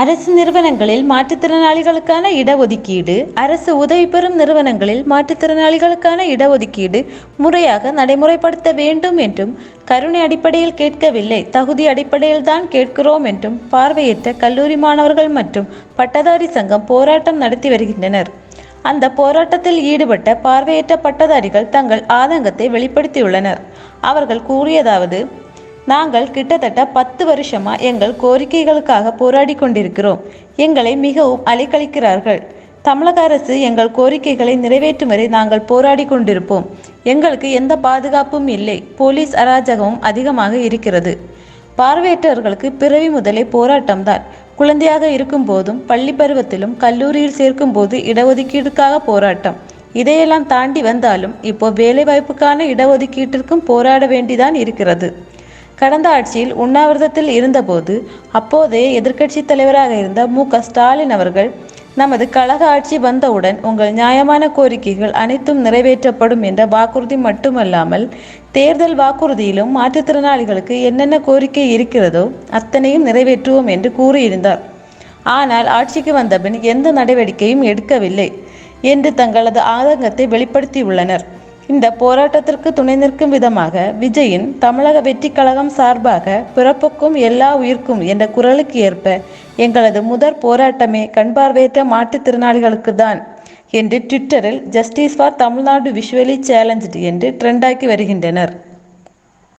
அரசு நிறுவனங்களில் மாற்றுத்திறனாளிகளுக்கான இடஒதுக்கீடு அரசு உதவி பெறும் நிறுவனங்களில் மாற்றுத்திறனாளிகளுக்கான இடஒதுக்கீடு முறையாக நடைமுறைப்படுத்த வேண்டும் என்றும் கருணை அடிப்படையில் கேட்கவில்லை தகுதி அடிப்படையில் தான் கேட்கிறோம் என்றும் பார்வையற்ற கல்லூரி மாணவர்கள் மற்றும் பட்டதாரி சங்கம் போராட்டம் நடத்தி வருகின்றனர். அந்த போராட்டத்தில் ஈடுபட்ட பார்வையற்ற பட்டதாரிகள் தங்கள் ஆதங்கத்தை வெளிப்படுத்தியுள்ளனர். அவர்கள் கூறியதாவது நாங்கள் கிட்டத்தட்ட பத்து வருஷமா எங்கள் கோரிக்கைகளுக்காக போராடி கொண்டிருக்கிறோம். எங்களை மிகவும் அலைக்கழிக்கிறார்கள். தமிழக அரசு எங்கள் கோரிக்கைகளை நிறைவேற்றும் வரை நாங்கள் போராடி கொண்டிருப்போம். எங்களுக்கு எந்த பாதுகாப்பும் இல்லை. போலீஸ் அராஜகமும் அதிகமாக இருக்கிறது. பார்வையற்றவர்களுக்கு பிறவி முதலே போராட்டம்தான். குழந்தையாக இருக்கும் போதும் பள்ளி பருவத்திலும் கல்லூரியில் சேர்க்கும் போது இடஒதுக்கீடுக்காக போராட்டம். இதையெல்லாம் தாண்டி வந்தாலும் இப்போ வேலைவாய்ப்புக்கான இடஒதுக்கீட்டிற்கும் போராட வேண்டிதான் இருக்கிறது. கடந்த ஆட்சியில் உண்ணாவிரதத்தில் இருந்தபோது அப்போதைய எதிர்க்கட்சித் தலைவராக இருந்த மு. க. ஸ்டாலின் அவர்கள் நமது கழக ஆட்சி வந்தவுடன் உங்கள் நியாயமான கோரிக்கைகள் அனைத்தும் நிறைவேற்றப்படும் என்ற வாக்குறுதி மட்டுமல்லாமல் தேர்தல் வாக்குறுதியிலும் மாற்றுத்திறனாளிகளுக்கு என்னென்ன கோரிக்கை இருக்கிறதோ அத்தனையும் நிறைவேற்றுவோம் என்று கூறியிருந்தார். ஆனால் ஆட்சிக்கு வந்தபின் எந்த நடவடிக்கையும் எடுக்கவில்லை என்று தங்களது ஆதங்கத்தை வெளிப்படுத்தியுள்ளனர். இந்த போராட்டத்திற்கு துணை நிற்கும் விதமாக விஜயின் தமிழக வெற்றி கழகம் சார்பாக பிறப்புக்கும் எல்லா உயிர்க்கும் என்ற குரலுக்கு ஏற்ப எங்களது முதற் போராட்டமே கண்பார்வையற்ற மாற்றுத்திறனாளிகளுக்கு தான் என்று ட்விட்டரில் justice for Tamil Nadu visually challenged என்று ட்ரெண்டாக்கி வருகின்றனர்.